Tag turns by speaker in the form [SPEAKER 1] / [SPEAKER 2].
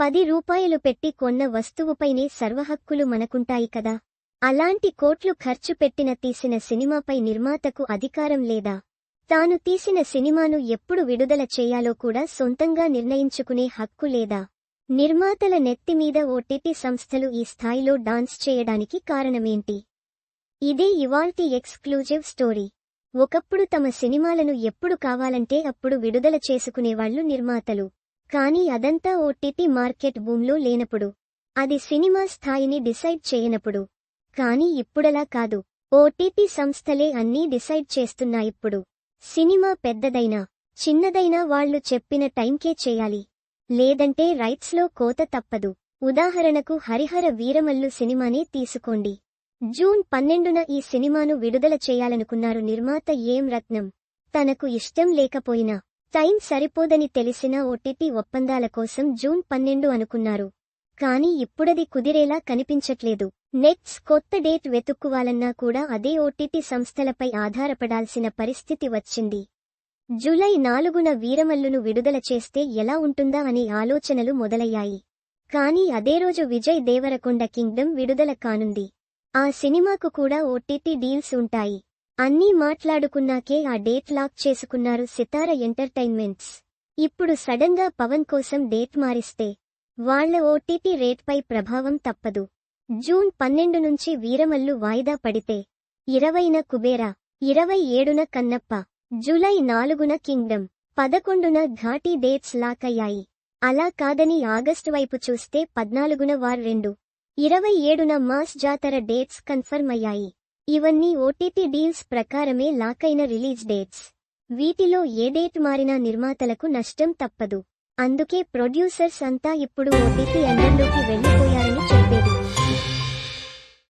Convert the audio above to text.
[SPEAKER 1] పది రూపాయలు పెట్టి కొన్న వస్తువుపైనే సర్వహక్కులు మనకుంటాయి కదా. అలాంటి కోట్లు ఖర్చు పెట్టిన తీసిన సినిమాపై నిర్మాతకు అధికారం లేదా? తాను తీసిన సినిమాను ఎప్పుడు విడుదల చేయాలో కూడా సొంతంగా నిర్ణయించుకునే హక్కు లేదా? నిర్మాతల నెత్తిమీద ఓటీటీ సంస్థలు ఈ స్థాయిలో డాన్స్ చేయడానికి కారణమేంటి? ఇదే ఇవాల్టి ఎక్స్క్లూజివ్ స్టోరీ. ఒకప్పుడు తమ సినిమాలను ఎప్పుడు కావాలంటే అప్పుడు విడుదల చేసుకునేవాళ్ళు నిర్మాతలు. కానీ అదంతా ఓటీటీ మార్కెట్ బూమ్లో లేనప్పుడు. అది సినిమా స్థాయిని డిసైడ్ చేయనప్పుడు. కానీ ఇప్పుడలా కాదు. ఓటీటీ సంస్థలే అన్నీ డిసైడ్ చేస్తున్నాయిప్పుడు సినిమా పెద్దదైనా చిన్నదైనా వాళ్ళు చెప్పిన టైంకే చేయాలి. లేదంటే రైట్స్లో కోత తప్పదు. ఉదాహరణకు హరిహర వీరమల్లు సినిమానే తీసుకోండి. జూన్ పన్నెండున ఈ సినిమాను విడుదల చేయాలనుకున్నారు నిర్మాత ఏం రత్నం? తనకు ఇష్టం లేకపోయినా. టైం సరిపోదని తెలిసిన ఓటీటీ ఒప్పందాల కోసం జూన్ పన్నెండు అనుకున్నారు. కానీ ఇప్పుడది కుదిరేలా కనిపించట్లేదు. నెట్స్ కొత్త డేట్ వెతుక్కువాలన్నా కూడా అదే ఓటీటీ సంస్థలపై ఆధారపడాల్సిన పరిస్థితి వచ్చింది. జూలై నాలుగున వీరమల్లును విడుదల చేస్తే ఎలా ఉంటుందా అనే ఆలోచనలు మొదలయ్యాయి. కానీ అదే రోజు విజయ్ దేవరకొండ కింగ్డమ్ విడుదల కానుంది. ఆ సినిమాకు కూడా ఓటీటీ డీల్స్ ఉంటాయి. అన్నీ మాట్లాడుకున్నాకే ఆ డేట్ లాక్ చేసుకున్నారు సితార ఎంటర్టైన్మెంట్స్. ఇప్పుడు సడన్గా పవన్ కోసం డేట్ మారిస్తే వాళ్ళ ఓటీటీ రేట్పై ప్రభావం తప్పదు. జూన్ పన్నెండు నుంచి వీరమల్లు వాయిదా పడితే ఇరవైన కుబేరా ఇరవై ఏడున కన్నప్ప జూలై నాలుగున కింగ్డమ్ పదకొండున ఘాటీ డేట్స్ లాక్ అయ్యాయి. అలా కాదని ఆగస్టు వైపు చూస్తే పద్నాలుగున వార్ రెండు ఇరవై ఏడున మాస్ జాతర డేట్స్ కన్ఫర్మ్ అయ్యాయి. ఇవన్నీ ఓటీటీ డీల్స్ ప్రకారమే లాకైన రిలీజ్ డేట్స్. వీటిలో ఏ డేట్ మారినా నిర్మాతలకు నష్టం తప్పదు. అందుకే ప్రొడ్యూసర్స్ అంతా ఇప్పుడు ఓటీటీ ఎండర్లోకి వెళ్ళిపోయారని